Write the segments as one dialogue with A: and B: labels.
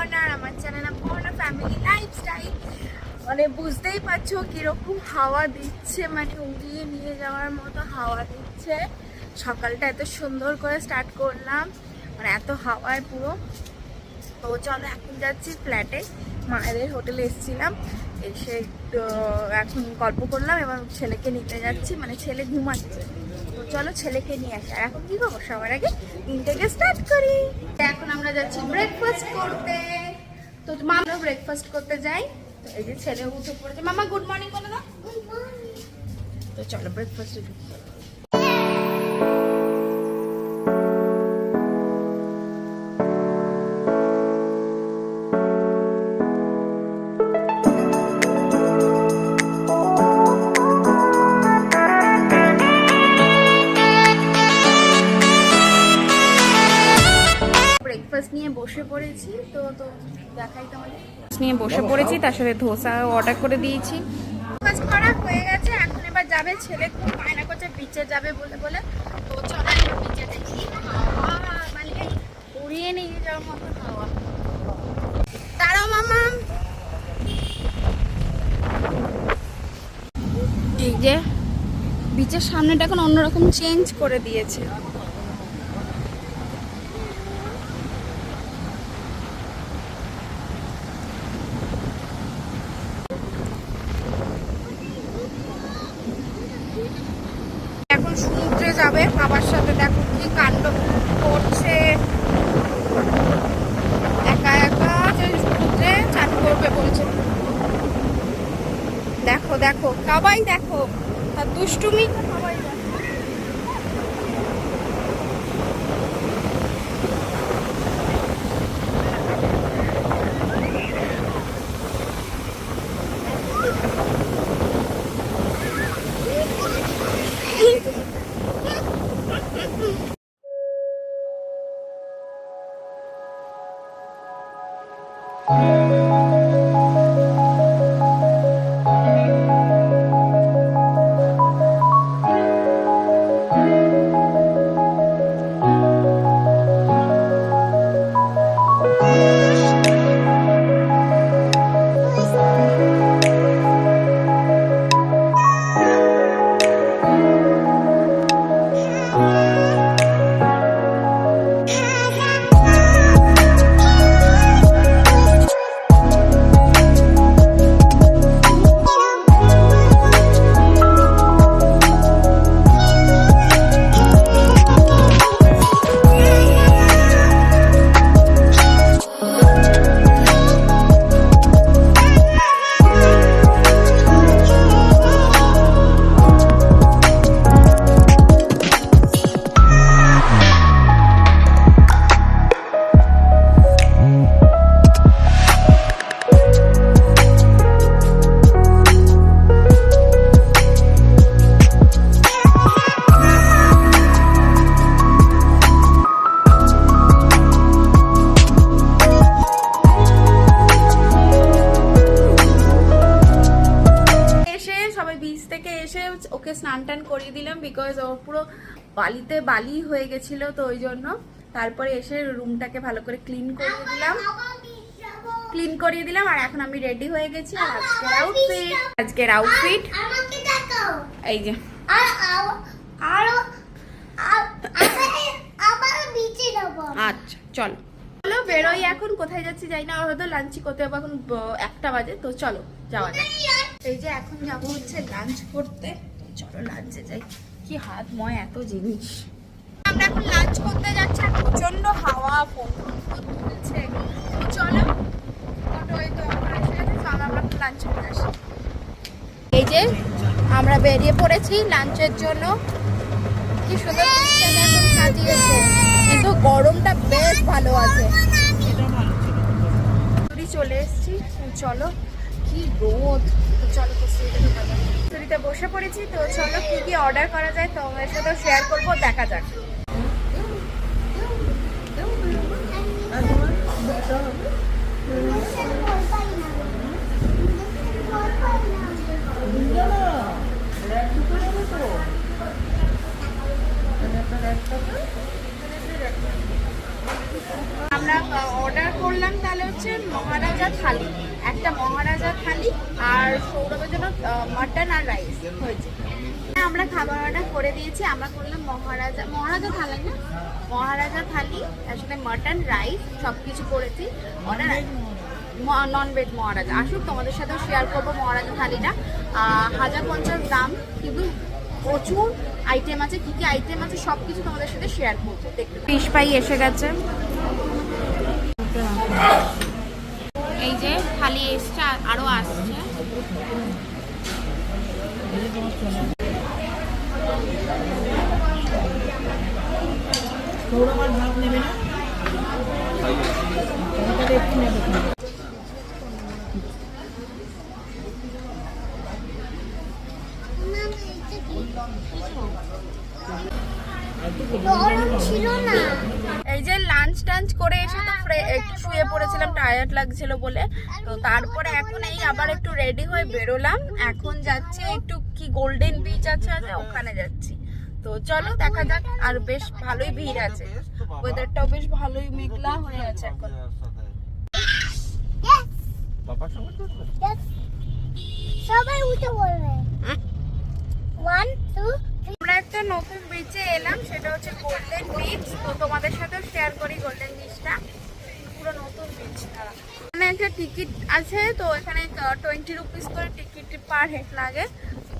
A: আর আমার channel Parna family lifestyle মানে বুঝতেই পারছ কীরকম হাওয়া দিচ্ছে মানে উড়িয়ে নিয়ে যাওয়ার মতো হাওয়া দিচ্ছে। সকালটা এত সুন্দর করে স্টার্ট করলাম মানে এত হাওয়ায় পুরো। তো চলো এখন যাচ্ছি ফ্ল্যাটে মায়েদের হোটেলে এসেছিলাম। এসে এখন গল্প করলাম এবং ছেলেকে নিতে যাচ্ছি মানে ছেলে ঘুমাচ্ছে। চলো ছেলেকে নিয়ে আসি। আর এখন কি করব? সবার আগে দিনটাকে স্টার্ট করি। এখন আমরা যাচ্ছি ব্রেকফাস্ট করতে। তো মামা ব্রেকফাস্ট করতে যাই। তো এই যে ছেলে উঠে পড়েছে। মামা গুড মর্নিং বলে না তো চলো ব্রেকফাস্ট বসে পড়েছি তার সাথে ধোসা অর্ডার করে দিয়েছি। করা হয়ে গেছে এখন এবার যাবে ছেলে খুব বায়না করছে বিচে যাবে বলে বলে। তো চলো এবার বিচে দেখি মানে উড়িয়ে নিয়ে যাওয়ার মতো হাওয়া। তারাও মামা। এই যে বিচের সামনেটা এখন অন্যরকম চেঞ্জ করে দিয়েছে এখন সমুদ্রে যাবে বাবার সাথে দেখো কি কাণ্ড করছে একা একা যে সমুদ্রে চান করবে বলছে দেখো কাবাই দেখো। তার দুষ্টুমি বালিতে বালি হয়ে গেছিল তো ওই জন্য। তারপরে এসে রুমটাকে ভালো করে ক্লিন করিয়ে দিলাম। ক্লিন করিয়ে দিলাম আর এখন আমি রেডি হয়ে গেছি আজকের আউটফিট আজকের আউটফিট এই যে। আচ্ছা চলো। চলো, বেরোই এখন। কোথায় যাচ্ছি যাই না, হয়তো লাঞ্চি করতে হবে এখন একটা বাজে। তো চলো, যাওয়া যাক। এই যে এখন যাব হচ্ছে লাঞ্চ করতে। চলো লাঞ্চে যাই। কি হাত ময় এত জিনিস। আমরা এখন লাঞ্চ করতে যাচ্ছি আর প্রচণ্ড হাওয়া ফোন তুলছে। তো চলো লাঞ্চ করে আসি। এই যে আমরা বেরিয়ে পড়েছি লাঞ্চের জন্য। কি সুন্দর সাজিয়েছে। কিন্তু গরমটা বেশ ভালো আছে। চলে এসেছি চলো। কি রোদ? চলো ঢোকা বসে পড়েছি, তো চলো কি কি অর্ডার করা যায় তোমাদের সাথে শেয়ার করব, দেখা যাক। আমরা অর্ডার করলাম তাহলে হচ্ছে মহারাজা থালি। একটা মহারাজা থালি আর সৌরভের জন্য মাটন আর রাইস হয়েছে। আমরা খাবার অর্ডার করে দিয়েছি, আমরা করলাম মহারাজা মহারাজা থালি না, মহারাজা থালি, তার সাথে মাটন রাইস সব কিছু করেছি অর্ডার নন ভেজ মহারাজা। আসুক, তোমাদের সাথেও শেয়ার করব মহারাজা থালিটা। হাজার পঞ্চাশ দাম কিন্তু প্রচুর আইটেম আছে, কি কি আইটেম আছে সব কিছু তোমাদের সাথে শেয়ার করব। দেখতে ফিশ পাই এসে গেছে। এই যে খালি এসছে আর- আসছে।
B: ভাব নেবে না তাহলে একটু নেবে
C: গরম ছিল না
A: এই যে লাঞ্চ টাঞ্চ করে এসে তো ফ্রে- একটু শুয়ে পড়েছিলাম টায়ার্ড লাগছিল বলে। তো তারপরে এখন এই আবার একটু রেডি হয়ে বেরোলাম। এখন যাচ্ছি একটু কি গোল্ডেন বিচ আছে আছে ওখানে যাচ্ছি। তো চলো দেখা যাক আর বেশ ভালোই ভিড় আছে। ওয়েদারটাও বেশ ভালোই মেঘলা হয়ে আছে এখন.
C: সবাই উঠে ওয়ান টু
A: আমরা একটা নতুন বিচে এলাম সেটা হচ্ছে গোল্ডেন বিচ তো তোমাদের সাথে শেয়ার করি গোল্ডেন বিচটা পুরো নতুন বিচ তারা এখানে একটা টিকিট আছে, তো এখানে টোয়েন্টি রুপিস করে টিকিট পার হেড লাগে।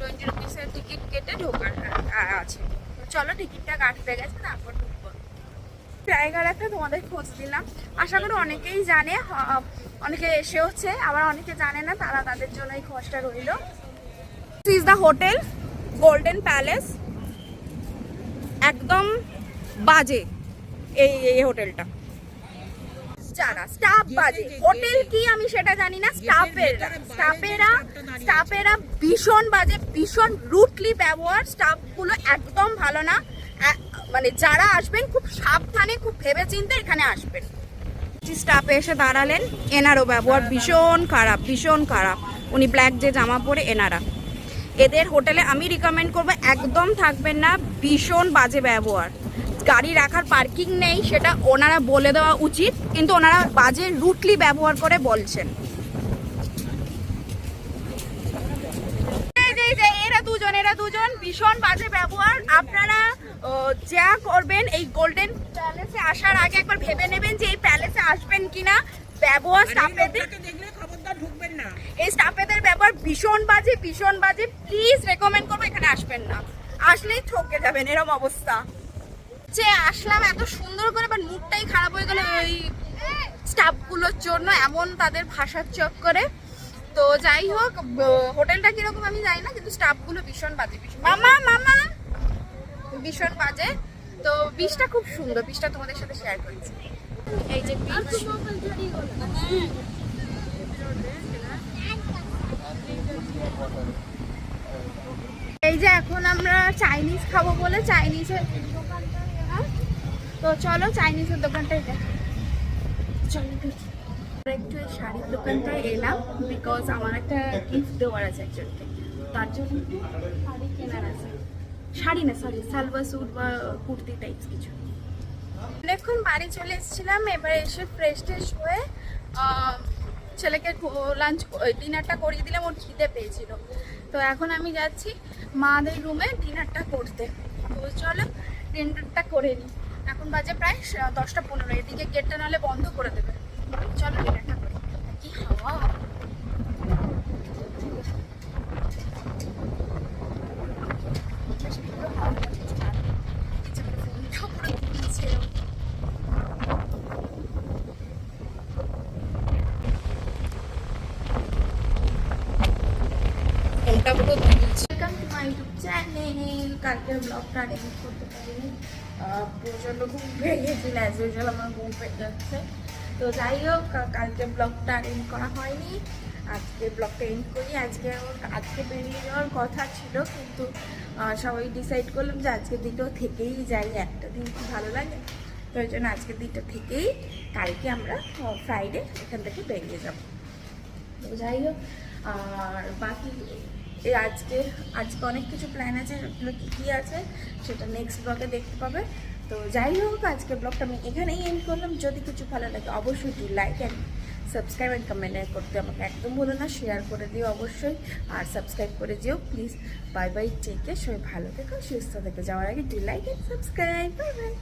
A: টোয়েন্টি রুপিসের টিকিট কেটে ঢোকার আছে। চলো টিকিটটা কাটতে গেছে, তারপর জায়গার একটা তোমাদের খোঁজ দিলাম আশা করি অনেকেই জানে অনেকে এসে হচ্ছে আবার অনেকে জানে না, তারা তাদের জন্য এই খোঁজটা রইল। Is the hotel golden palace একদম বাজে এই এই হোটেলটা যারা স্টাফ বাজে। হোটেল কি আমি সেটা জানি না স্টাফেরা স্টাফেরা স্টাফেরা ভীষণ বাজে, ভীষণ রুটলি ব্যবহার স্টাফগুলো একদম ভালো না। মানে যারা আসবেন খুব সাবধানে, খুব ভেবেচিন্তে এখানে আসবেন। স্টাফে এসে দাঁড়ালেন, এনারও ব্যবহার ভীষণ খারাপ ভীষণ খারাপ। উনি ব্ল্যাক যে জামা পরে, এনারা। এদের হোটেলে আমি রিকমেন্ড করব, একদম থাকবেন না, ভীষণ বাজে ব্যবহার। গাড়ি রাখার পার্কিং নেই সেটা ওনারা বলে দেওয়া উচিত কিন্তু ওনারা বাজে রুটলি ব্যবহার করে বলছেন। এই যে, এই এরা দুজন এরা দুজন ভীষণ বাজে ব্যবহার। আপনারা যা করবেন এই গোল্ডেন প্যালেসে আসার আগে একবার ভেবে নেবেন যে এই প্যালেসে আসবেন কিনা। ব্যবহার স্টাফেদের
B: ঢুকবেন না।
A: এই স্টাফেদের ব্যবহার ভীষণ বাজে ভীষণ বাজে। প্লিজ রেকমেন্ড করব এখানে আসবেন না। আসলেই ঠকে যাবেন এরকম অবস্থা। যে আসলাম এত সুন্দর করে বাট মুডটাই খারাপ হয়ে গেল ওই স্টাফগুলোর জন্য এমন তাদের ভাষার চক করে। তো যাই হোক হোটেলটা কীরকম আমি জানি না কিন্তু স্টাফগুলো ভীষণ বাজে ভীষণ মামা মামা। ভীষণ বাজে। তো বীজটা খুব সুন্দর বীজটা তোমাদের সাথে শেয়ার করেছি। এই যে বীজ এই যে এখন আমরা চাইনিজ খাব বলে চাইনিজের দোকানটা তো চলো চাইনিজের দোকানটায় যাই। চলো একটু এই শাড়ির দোকানটায় এলাম বিকজ আমার একটা গিফট দেওয়ার আছে একজনকে। তার জন্য শাড়ি কেনার আছে। শাড়ি না সরি সালভা স্যুট বা কুর্তি টাইপস কিছু। অনেকক্ষণ বাড়ি চলে এসেছিলাম, এবার এসে ফ্রেশ ট্রেশ হয়ে ছেলেকে লাঞ্চ ডিনারটা করিয়ে দিলাম, ওর খিদে পেয়েছিল। তো এখন আমি যাচ্ছি মাদের রুমে ডিনারটা করতে। তো চলো ডিনারটা করে নিই এখন বাজে প্রায় দশটা পনেরো। এদিকে গেটটা নাহলে বন্ধ করে দেবে। চলো ডিনারটা করি কি হাওয়া বেশ ভালো হাওয়া দিচ্ছে। নিচে করে ফোনটাও পুরো দিচ্ছে ফোনটা পুরো ওয়েলকাম টু মাই ইউটিউব করতে পারিনি। ঘুম অ্যাজ আমার ঘুম যাচ্ছে। তো যাই হোক কালকে ব্লগটা এডিট করা হয়নি। আজকে ব্লগটা এন্ড করি। আজকে আজকে বেরিয়ে যাওয়ার কথা ছিল, কিন্তু সবাই ডিসাইড করলাম যে আজকের দিনটাও থেকেই যাই, একটা দিন কি ভালো লাগে। তো ওই জন্য আজকের দিনটা থেকেই কালকে আমরা ফ্রাইডে এখান থেকে বেরিয়ে যাব। তো যাই হোক, আর বাকি এই আজকে আজকে অনেক কিছু প্ল্যান আছে ওগুলো কী কী আছে সেটা নেক্সট ব্লগে দেখতে পাবে। তো যাই হোক আজকে ব্লগটা আমি এখানেই এন্ড করলাম। যদি কিছু ভালো লাগে, অবশ্যই do like and subscribe and comment করতে আমাকে একদম ভুলো না। শেয়ার করে দিও অবশ্যই। আর সাবস্ক্রাইব করে যেও প্লিজ বাই বাই টেকে সবাই ভালো থেকো, সুস্থ থেকে। যাওয়ার আগে do like and subscribe bye bye